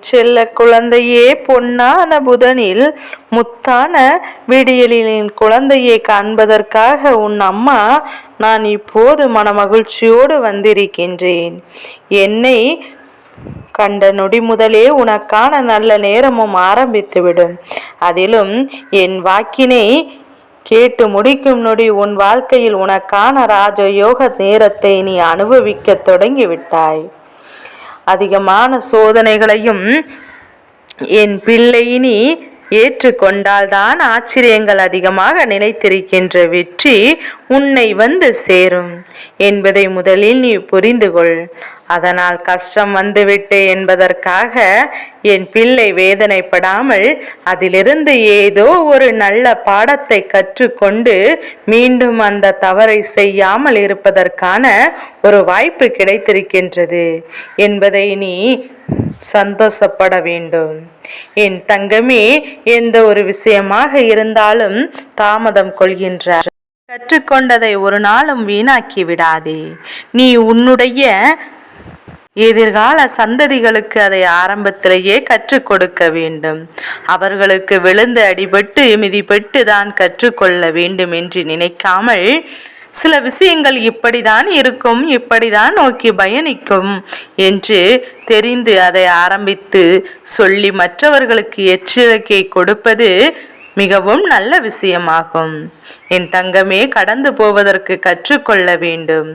செல்ல குழந்தையே பொன்னான புதனில் முத்தான விடியலின் குழந்தையை காண்பதற்காக உன் அம்மா நான் இப்போது மனமகிழ்ச்சியோடு வந்திருக்கின்றேன். என்னை கண்ட நொடி முதலே உனக்கான நல்ல நேரமும் ஆரம்பித்துவிடும். அதிலும் என் வாக்கினை கேட்டு முடிக்கும் நொடி உன் வாழ்க்கையில் உனக்கான ராஜயோக நேரத்தை நீ அனுபவிக்கத் தொடங்கிவிட்டாய். அதிகமான சோதனைகளையும் என் பிள்ளை நீ ஏற்றுக்கொண்டால்தான் ஆச்சரியங்கள் அதிகமாக நிலைத்திருக்கின்ற வெற்றி உன்னை வந்து சேரும் என்பதை முதலில் நீ புரிந்து கொள் அதனால் கஷ்டம் வந்துவிட்டு என்பதற்காக என் பிள்ளை வேதனைப்படாமல் அதிலிருந்து ஏதோ ஒரு நல்ல பாடத்தை கற்றுக்கொண்டு மீண்டும் அந்த தவறை செய்யாமல் இருப்பதற்கான ஒரு வாய்ப்பு கிடைத்திருக்கின்றது என்பதை நீ சந்தோஷப்பட வேண்டும். என் தங்கமே எந்த ஒரு விஷயமாக இருந்தாலும் தாமதம் கொள்கின்றார். கற்றுக்கொண்டதை ஒரு நாளும் வீணாக்கி விடாதே. நீ உன்னுடைய எதிர்கால சந்ததிகளுக்கு அதை ஆரம்பத்திலேயே கற்றுக் கொடுக்க வேண்டும். அவர்களுக்கு விழுந்து அடிபட்டு மிதிபட்டு தான் கற்றுக்கொள்ள வேண்டும் என்று நினைக்காமல் சில விஷயங்கள் இப்படிதான் இருக்கும் இப்படிதான் நோக்கி பயணிக்கும் என்று தெரிந்து அதை ஆரம்பித்து சொல்லி மற்றவர்களுக்கு எச்சரிக்கை கொடுப்பது மிகவும் நல்ல விஷயமாகும். என் தங்கமே கடந்து போவதற்கு கற்றுக்கொள்ள வேண்டும்.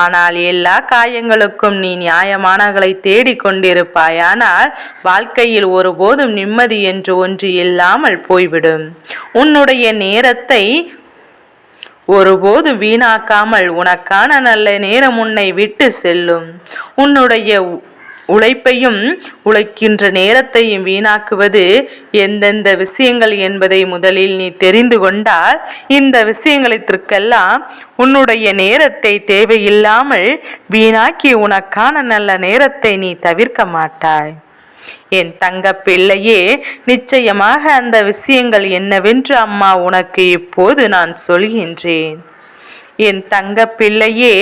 ஆனால் எல்லா காயங்களுக்கும் நீ நியாயமானவர்களை தேடிக்கொண்டிருப்பாயானால் வாழ்க்கையில் ஒருபோதும் நிம்மதி என்று ஒன்று இல்லாமல் போய்விடும். உன்னுடைய நேரத்தை ஒருபோது வீணாக்காமல் உனக்கான நல்ல நேரம் உன்னை விட்டு செல்லும். உன்னுடைய உழைப்பையும் உழைக்கின்ற நேரத்தையும் வீணாக்குவது எந்தெந்த விஷயங்கள் என்பதை முதலில் நீ தெரிந்து கொண்டால் இந்த விஷயங்களுக்கெல்லாம் உன்னுடைய நேரத்தை தேவையில்லாமல் வீணாக்கி உனக்கான நல்ல நேரத்தை நீ தவிர்க்க மாட்டாய். என் தங்க பிள்ளையே நிச்சயமாக அந்த விஷயங்கள் என்னவென்று அம்மா உனக்கு இப்போது நான் சொல்கின்றேன். என் தங்க பிள்ளையே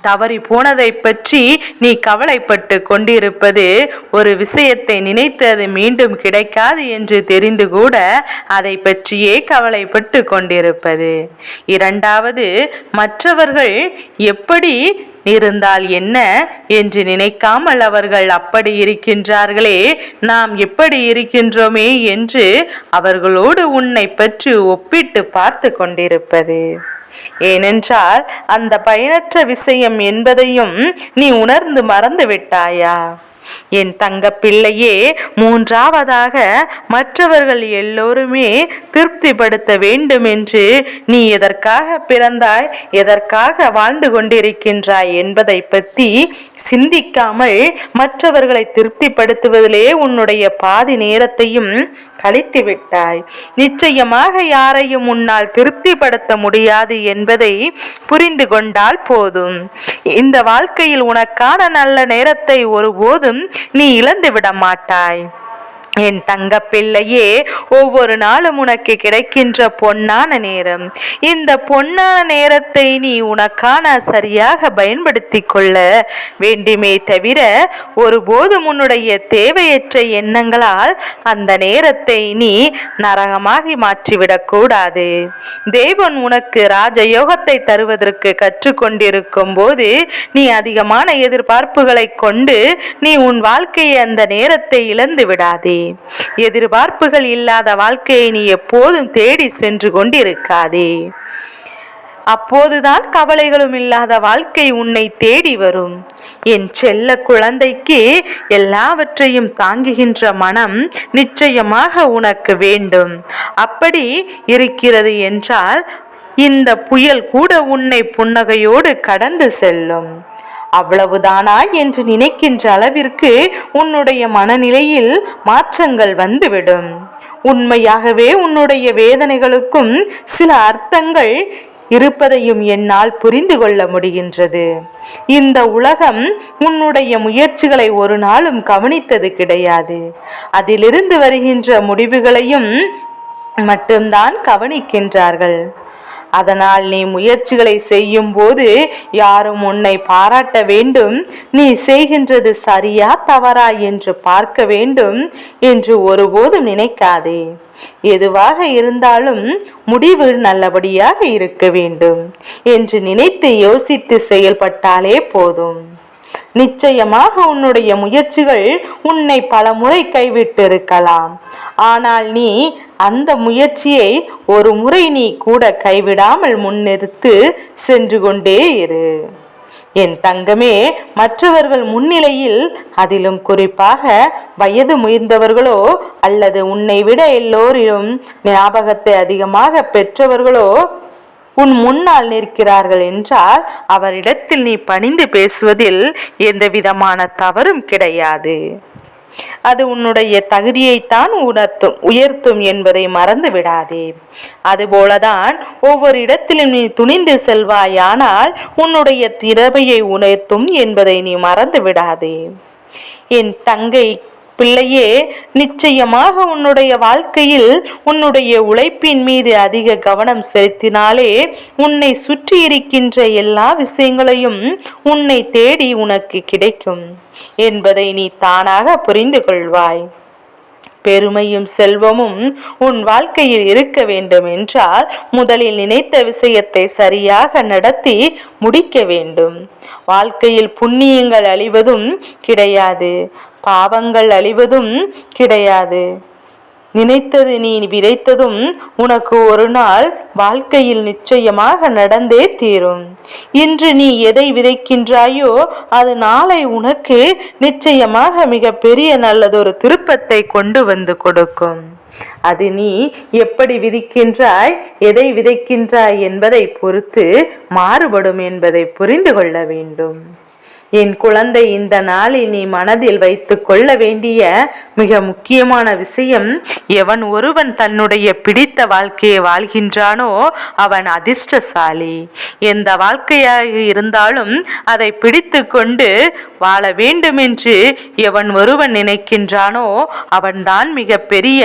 தவறி போனதை பற்றி நீ கவலைப்பட்டு கொண்டிருப்பது ஒரு விஷயத்தை நினைத்து அது மீண்டும் கிடைக்காது என்று தெரிந்து கூட அதை பற்றியே கவலைப்பட்டு கொண்டிருப்பது. இரண்டாவது மற்றவர்கள் எப்படி இருந்தால் என்ன என்று நினைக்காமல் அவர்கள் அப்படி இருக்கின்றார்களே நாம் எப்படி இருக்கின்றோமே என்று அவர்களோடு உன்னை பற்றி ஒப்பிட்டு பார்த்து கொண்டிருப்பது. ஏனென்றால் அந்த பயனற்ற விஷயம் என்பதையும் நீ உணர்ந்து மறந்து விட்டாயா? என் தங்க பிள்ளையே மூன்றாவதாக மற்றவர்கள் எல்லோருமே திருப்திப்படுத்த வேண்டும் என்று நீ எதற்காக பிறந்தாய் எதற்காக வாழ்ந்து கொண்டிருக்கின்றாய் என்பதை பற்றி சிந்திக்காமல் மற்றவர்களை திருப்திப்படுத்துவதிலே உன்னுடைய பாதி நேரத்தையும் கழித்து விட்டாய் நிச்சயமாக யாரையும் உன்னால் திருப்திப்படுத்த முடியாது என்பதை புரிந்து கொண்டால் போதும். இந்த வாழ்க்கையில் உனக்கான நல்ல நேரத்தை ஒருபோதும் நீ இழந்து விட மாட்டாய் என் தங்க பிள்ளையே ஒவ்வொரு நாளும் உனக்கு கிடைக்கின்ற பொன்னான நேரம். இந்த பொன்னான நேரத்தை நீ உனக்கான சரியாக பயன்படுத்தி கொள்ள வேண்டுமே தவிர ஒருபோதும் உன்னுடைய தேவையற்ற எண்ணங்களால் அந்த நேரத்தை நீ நரகமாகி மாற்றிவிடக்கூடாது தேவன் உனக்கு ராஜயோகத்தை தருவதற்கு கற்றுக்கொண்டிருக்கும் போது நீ அதிகமான எதிர்பார்ப்புகளை கொண்டு நீ உன் வாழ்க்கையை அந்த நேரத்தை இழந்து விடாதே. எதிர்பார்ப்புகள் இல்லாத வாழ்க்கையை நீ எப்போதும் தேடி சென்று கொண்டிருக்காதே. அப்போதுதான் கவலைகளும் இல்லாத வாழ்க்கை உன்னை தேடி வரும். என் செல்ல குழந்தைக்கு எல்லாவற்றையும் தாங்குகின்ற மனம் நிச்சயமாக உனக்கு வேண்டும். அப்படி இருக்கிறது என்றால் இந்த புயல் கூட உன்னை புன்னகையோடு கடந்து செல்லும். அவ்வளவுதானா என்று நினைக்கின்ற அளவிற்கு உன்னுடைய மனநிலையில் மாற்றங்கள் வந்துவிடும். உண்மையாகவே உன்னுடைய வேதனைகளுக்கும் சில அர்த்தங்கள் இருப்பதையும் என்னால் புரிந்து கொள்ள முடிகின்றது. இந்த உலகம் உன்னுடைய முயற்சிகளை ஒரு நாளும் கவனித்தது கிடையாது. அதிலிருந்து வருகின்ற முடிவுகளையும் மட்டும்தான் கவனிக்கின்றார்கள். அதனால் நீ முயற்சிகளை செய்யும் போது யாரும் உன்னை பாராட்ட வேண்டும். நீ செய்கின்றது சரியா தவறா என்று பார்க்க வேண்டும் என்று ஒருபோதும் நினைக்காதே. எதுவாக இருந்தாலும் முடிவு நல்லபடியாக இருக்க வேண்டும் என்று நினைத்து யோசித்து செயல்பட்டாலே போதும். நிச்சயமாக உன்னுடைய முயற்சிகள் உன்னை பல முறை கைவிட்டிருக்கலாம். ஆனால் நீ அந்த முயற்சியை ஒரு முறை நீ கூட கைவிடாமல் முன்னெடுத்து சென்று கொண்டே இரு. என் தங்கமே மற்றவர்கள் முன்னிலையில் அதிலும் குறிப்பாக வயது முயர்ந்தவர்களோ அல்லது உன்னை விட எல்லோரிலும் ஞாபகத்தை அதிகமாக பெற்றவர்களோ உன் முன்னால் நிற்கிறார்கள் என்றால் அவரிடத்தில் நீ பணிந்து பேசுவதில் எந்த விதமான தவறும் கிடையாது. அது உன்னுடைய தகுதியைத்தான் உணர்த்தும் உயர்த்தும் என்பதை மறந்து விடாதே. அதுபோலதான் ஒவ்வொரு இடத்திலும் நீ துணிந்து செல்வாயானால் உன்னுடைய திறமையை உணர்த்தும் என்பதை நீ மறந்து விடாதே. என் தங்கை பிள்ளையே நிச்சயமாக உன்னுடைய வாழ்க்கையில் உன்னுடைய உழைப்பின் மீது அதிக கவனம் செலுத்தினாலே உன்னை சுற்றி இருக்கின்ற எல்லா விஷயங்களையும் உன்னை தேடி உனக்கு கிடைக்கும் என்பதை நீ தானாக புரிந்து கொள்வாய். பெருமையும் செல்வமும் உன் வாழ்க்கையில் இருக்க வேண்டும் என்றால் முதலில் நினைத்த விஷயத்தை சரியாக நடத்தி முடிக்க வேண்டும். வாழ்க்கையில் புண்ணியங்கள் அழிவதும் கிடையாது. பாவங்கள் அழிவதும் கிடையாது. நினைத்தது நீ விதைத்ததும் உனக்கு ஒரு நாள் வாழ்க்கையில் நிச்சயமாக நடந்தே தீரும். இன்று நீ எதை விதைக்கின்றாயோ அது நாளை உனக்கு நிச்சயமாக மிக பெரிய நல்லதொரு திருப்பத்தை கொண்டு வந்து கொடுக்கும். அது நீ எப்படி விதிக்கின்றாய் எதை விதைக்கின்றாய் என்பதை பொறுத்து மாறுபடும் என்பதை புரிந்து கொள்ள வேண்டும். என் குழந்தை இந்த நாளில் நீ மனதில் வைத்து கொள்ள வேண்டிய மிக முக்கியமான விஷயம் எவன் ஒருவன் தன்னுடைய பிடித்த வாழ்க்கையை வாழ்கின்றானோ அவன் அதிர்ஷ்டசாலி. எந்த வாழ்க்கையாக இருந்தாலும் அதை பிடித்து கொண்டு வாழ வேண்டும் என்று எவன் ஒருவன் நினைக்கின்றானோ அவன்தான் மிக பெரிய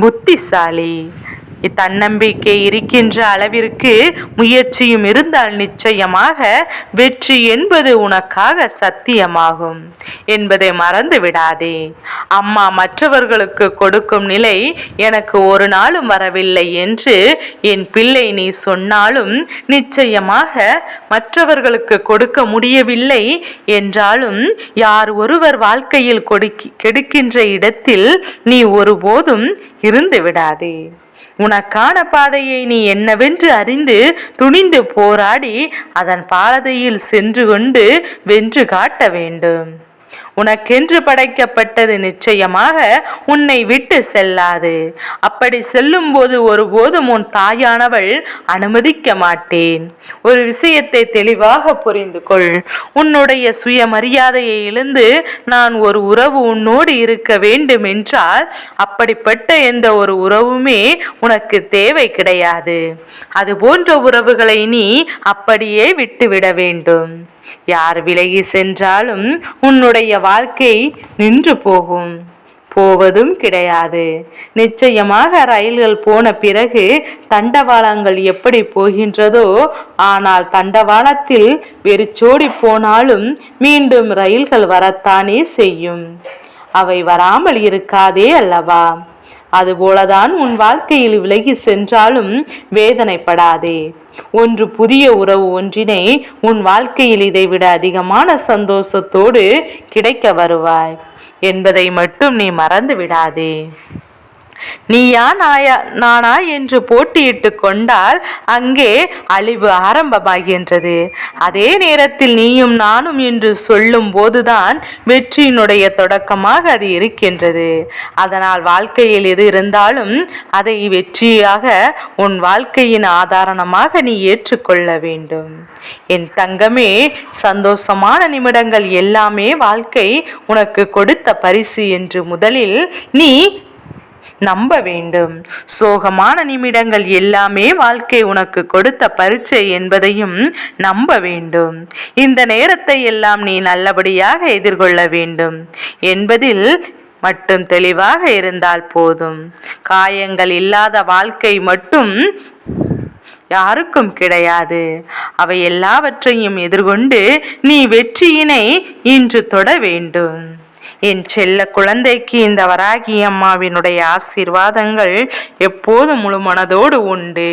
புத்திசாலி. தன்னம்பிக்கை இருக்கின்ற அளவிற்கு முயற்சியும் இருந்தால் நிச்சயமாக வெற்றி என்பது உனக்காக சத்தியமாகும் என்பதை மறந்து விடாதே. அம்மா மற்றவர்களுக்கு கொடுக்கும் நிலை எனக்கு ஒரு நாளும் வரவில்லை என்று என் பிள்ளை நீ சொன்னாலும் நிச்சயமாக மற்றவர்களுக்கு கொடுக்க முடியவில்லை என்றாலும் யார் ஒருவர் வாழ்க்கையில் கொடுக்கி கெடுக்கின்ற இடத்தில் நீ ஒருபோதும் இருந்து விடாதே. உனக்கான பாதையை நீ என்னவென்று அறிந்து துணிந்து போராடி அதன் பாதையில் சென்று கொண்டு வென்று காட்ட வேண்டும். உனக்கென்று படைக்கப்பட்டது நிச்சயமாக உன்னை விட்டு செல்லாது. அப்படி செல்லும் போது ஒருபோதும் உன் தாயானவள் அனுமதிக்க மாட்டேன். ஒரு விஷயத்தை தெளிவாக புரிந்து கொள். உன்னுடைய சுயமரியாதையை இழந்து நான் ஒரு உறவு உன்னோடு இருக்க வேண்டும் என்றால் அப்படிப்பட்ட எந்த ஒரு உறவுமே உனக்கு தேவை கிடையாது. அது போன்ற உறவுகளை நீ அப்படியே விட்டுவிட வேண்டும். யார் விலகி சென்றாலும் உன்னுடைய வாழ்க்கை நின்று போகும். போவதும் கிடையாது. நிச்சயமாக ரயில்கள் போன பிறகு தண்டவாளங்கள் எப்படி போகின்றதோ ஆனால் தண்டவாளத்தில் வெறிச்சோடி போனாலும் மீண்டும் ரயில்கள் வரத்தானே செய்யும். அவை வராமல் இருக்காதே அல்லவா? அதுபோலதான் உன் வாழ்க்கையில் விலகி சென்றாலும் வேதனைப்படாதே. ஒன்று புதிய உறவு ஒன்றினை உன் வாழ்க்கையில் இதைவிட அதிகமான சந்தோஷத்தோடு கிடைக்க வருவாய். என்பதை மட்டும் நீ மறந்து விடாதே நீயா நாயா நானா என்று போட்டியிட்டு கொண்டால் அங்கே அழிவு ஆரம்பமாகின்றது. அதே நேரத்தில் நீயும் நானும் என்று சொல்லும் போதுதான் வெற்றியினுடைய தொடக்கமாக அது இருக்கின்றது. அதனால் வாழ்க்கையில் எது இருந்தாலும் அதை வெற்றியாக உன் வாழ்க்கையின் ஆதாரணமாக நீ ஏற்றுக்கொள்ள வேண்டும். என் தங்கமே சந்தோஷமான நிமிடங்கள் எல்லாமே வாழ்க்கை உனக்கு கொடுத்த பரிசு என்று முதலில் நீ நம்ப வேண்டும். சோகமான நிமிடங்கள் எல்லாமே வாழ்க்கை உனக்கு கொடுத்த பரீட்சை என்பதையும் நம்ப வேண்டும். இந்த நேரத்தை எல்லாம் நீ நல்லபடியாக எதிர்கொள்ள வேண்டும். என்பதில் மட்டும் தெளிவாக இருந்தால் போதும். காயங்கள் இல்லாத வாழ்க்கை மட்டும் யாருக்கும் கிடையாது. அவை எல்லாவற்றையும் எதிர்கொண்டு நீ வெற்றியினை இன்று தொட வேண்டும். என் செல்ல குழந்தைக்கு இந்த வராகி அம்மாவினுடைய ஆசீர்வாதங்கள் எப்போதும் முழு மனதோடு உண்டு.